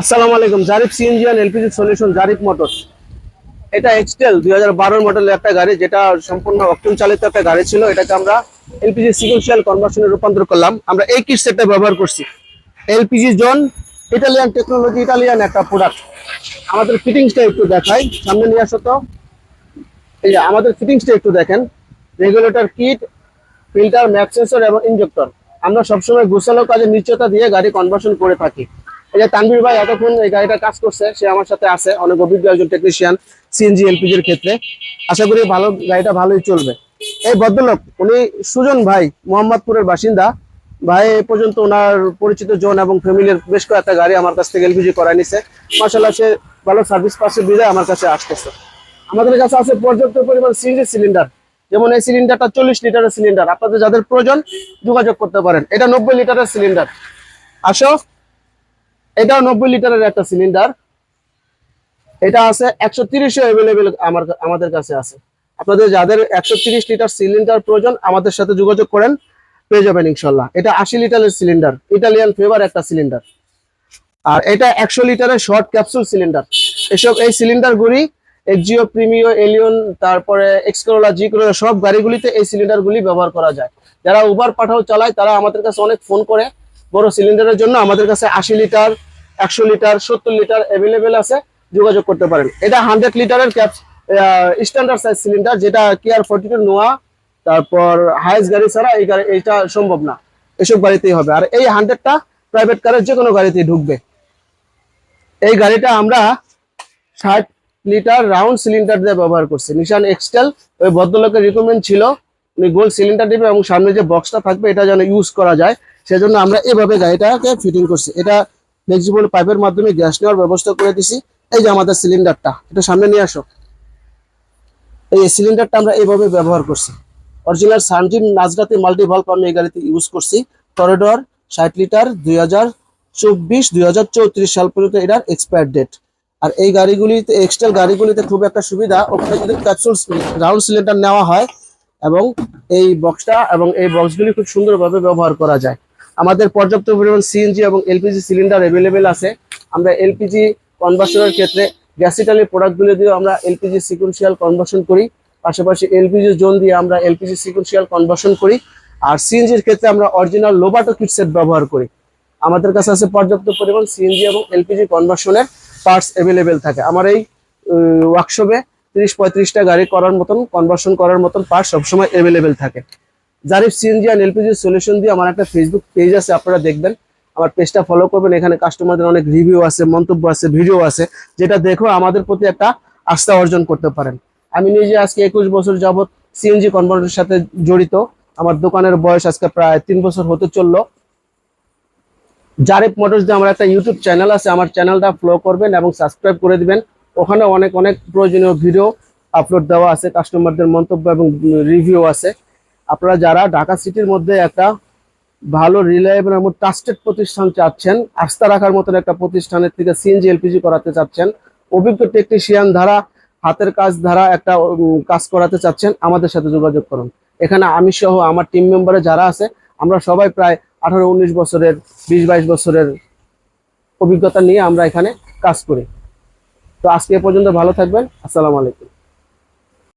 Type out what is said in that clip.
আসসালামু আলাইকুম, Zarif CNG and LPG solution Zarif motors এটা এক্সটেল দুই হাজার মডেলের একটা গাড়ি, যেটা সম্পূর্ণ অক্টন চালিত একটা গাড়ি ছিল। এটাকে আমরা এলপিজি সিকুয়েন্সিয়াল কনভার্সনে রূপান্তর করলাম। আমরা এই কিট সেটটা ব্যবহার করছি। LPG zone Italian technology Italian একটা প্রোডাক্ট আমাদের ফিটিংসটা একটু দেখাই। সামনে নিয়ে আসো তো। এই যে আমাদের ফিটিংসটা একটু দেখেন। Regulator kit filter mac sensor এবং ইনজেক্টর আমরা সবসময় গোছালো কাজে নিশ্চয়তা দিয়ে গাড়ি কনভার্সন করে থাকি। এই যে তানভীর ভাই এতক্ষণ এই গাড়িটা কাজ করছে, সে আমার সাথে আছে, অনেক অভিজ্ঞ একজন টেকনিশিয়ান সিএনজি এলপিজির ক্ষেত্রে। আশা করি ভালো, গাড়িটা ভালোই চলবে। এই ভদ্রলোক, উনি সুজন ভাই, মোহাম্মদপুরের বাসিন্দা। ভাই, এ পর্যন্ত ওনার পরিচিত জন এবং ফ্যামিলির বেশ কয়েকটা গাড়ি আমার কাছ থেকে এলপিজি করাই নিছে। মাসাল্লাহ সে ভালো সার্ভিস পাচ্ছে, বিদায় আমার কাছে আসতেছে। আমাদের কাছে আছে পর্যাপ্ত পরিমাণ সিএনজি সিলিন্ডার যেমন এই সিলিন্ডারটা চল্লিশ লিটারের সিলিন্ডার আপনাদের যাদের প্রয়োজন যোগাযোগ করতে পারেন। এটা নব্বই লিটারের সিলিন্ডার আসো, এটাও নব্বই লিটারের একটা সিলিন্ডার এটা আছে একশো তিরিশও অ্যাভেলেবেল আমার আমাদের কাছে আছে। আপনাদের যাদের একশো তিরিশ লিটার সিলিন্ডার প্রয়োজন, আমাদের সাথে যোগাযোগ করেন, পেয়ে যাবেন ইনশাল্লাহ। এটা আশি লিটারের সিলিন্ডার ইটালিয়ান ফ্লেভার একটা সিলিন্ডার আর এটা একশো লিটারের শর্ট ক্যাপসুল সিলিন্ডার এসব এই সিলিন্ডারগুলি এক্সিও প্রিমিও এলিয়ন তারপরে এক্সকোলা জি করোলা সব গাড়িগুলিতে এই সিলিন্ডারগুলি ব্যবহার করা যায়। যারা উবার পাঠাও চালায়, তারা আমাদের কাছে অনেক ফোন করে। বড় সিলিন্ডারের জন্য আমাদের কাছে আশি লিটার, একশো লিটার, সত্তর লিটার অ্যাভেলেবেল আছে। যোগাযোগ করতে পারেন। এটা হান্ড্রেড লিটারের ক্যাপস স্ট্যান্ডার্ড সাইজ সিলিন্ডার যেটা কেয়ার ফোর্টি টু নোয়া তারপর হাইস গাড়ি ছাড়া এই গাড়ি এটা সম্ভব না। এসব গাড়িতেই হবে। আর এই হান্ড্রেডটা প্রাইভেট কারের যে কোনো গাড়িতেই ঢুকবে। এই গাড়িটা আমরা ষাট লিটার রাউন্ড সিলিন্ডার দিয়ে ব্যবহার করছে। নিশান এক্সটেল ওই ভদ্রলোকের রিকমেন্ড ছিল, উনি গোল সিলিন্ডার দিবে এবং সামনে যে বক্সটা থাকবে, এটা যেন ইউজ করা যায়। সেজন্য আমরা এভাবে গাড়িটাকে ফিটিং করছি। এটা ফ্লেক্সিবল পাইপের মাধ্যমে গ্যাস নেওয়ার ব্যবস্থা করে দিছি। এই যে আমাদের সিলিন্ডারটা এটা সামনে নিয়ে আসো। এই সিলিন্ডারটা আমরা এইভাবে ব্যবহার করছি। অরিজিনাল সানজিন নাজরাতে মাল্টি আমি এই গাড়িতে ইউজ করছি। টরেডর ষাট লিটার দুই হাজার চব্বিশ, দুই সাল পর্যন্ত এটার এক্সপায়ার ডেট আর এই গাড়িগুলিতে এক্সট্রা গাড়িগুলিতে খুব একটা সুবিধা। ওখানে যদি ক্যাপসুল রাউন্ড সিলিন্ডার নেওয়া হয় এবং এই বক্সটা এবং এই বক্সগুলি খুব সুন্দরভাবে ব্যবহার করা যায়। আমাদের পর্যাপ্ত পরিমাণ সিএনজি এবং এলপিজি সিলিন্ডার অ্যাভেলেবেল আছে। আমরা এলপিজি কনভার্সনের ক্ষেত্রে গ্যাস ইটালির প্রোডাক্টগুলি দিয়ে আমরা এলপিজি সিকুয়েন্সিয়াল কনভার্সন করি। পাশাপাশি এলপিজি জোন দিয়ে আমরা এলপিজি সিকুয়েন্সিয়াল কনভার্সন করি। আর সিএনজির ক্ষেত্রে আমরা অরিজিনাল লোবাটো কিট সেট ব্যবহার করি। আমাদের কাছে আছে পর্যাপ্ত পরিমাণ সিএনজি এবং এলপিজি কনভার্সনের পার্টস অ্যাভেলেবেল থাকে। আমার এই ওয়ার্কশপে তিরিশ পঁয়ত্রিশটা গাড়ি করার মতন কনভার্সন করার মতন পার্ট সবসময় অ্যাভেলেবেল থাকে। Zarif CNG and LPG solution দিয়ে আমার একটা ফেসবুক পেজ আছে, আপনারা দেখবেন। আমার পেজটা ফলো করবেন, এখানে কাস্টমারদের অনেক রিভিউ আছে, মন্তব্য আছে ভিডিও আছে, যেটা দেখো আমাদের প্রতি একটা আস্থা অর্জন করতে পারেন। আমি নিজে আজকে একুশ বছর যাবত সিএনজি কনভার্টের সাথে জড়িত। আমার দোকানের বয়স আজকে প্রায় তিন বছর হতে চলল। জারেপ মোটরস দিয়ে আমার একটা ইউটিউব চ্যানেল আছে, আমার চ্যানেলটা ফলো করবেন এবং সাবস্ক্রাইব করে দিবেন। ওখানে অনেক অনেক প্রয়োজনীয় ভিডিও আপলোড দেওয়া আছে কাস্টমারদের মন্তব্য এবং রিভিউ আছে। আপনারা যারা ঢাকা সিটির মধ্যে একটা ভালো রিলায়েবল এবং ট্রাস্টেড প্রতিষ্ঠান চাচ্ছেন, আস্থা রাখার মতন একটা প্রতিষ্ঠানের থেকে সিএনজি এলপিজি করাতে চাচ্ছেন, অভিজ্ঞ টেকনিশিয়ান ধারা, হাতের কাজ ধারা একটা কাজ করাতে চাচ্ছেন, আমাদের সাথে যোগাযোগ করুন। এখানে আমি সহ আমার টিম মেম্বারে যারা আছে, আমরা সবাই প্রায় আঠারো, উনিশ বছরের, বিশ, বাইশ বছরের অভিজ্ঞতা নিয়ে আমরা এখানে কাজ করি। তো আজকে পর্যন্ত ভালো থাকবেন। আসসালামু আলাইকুম।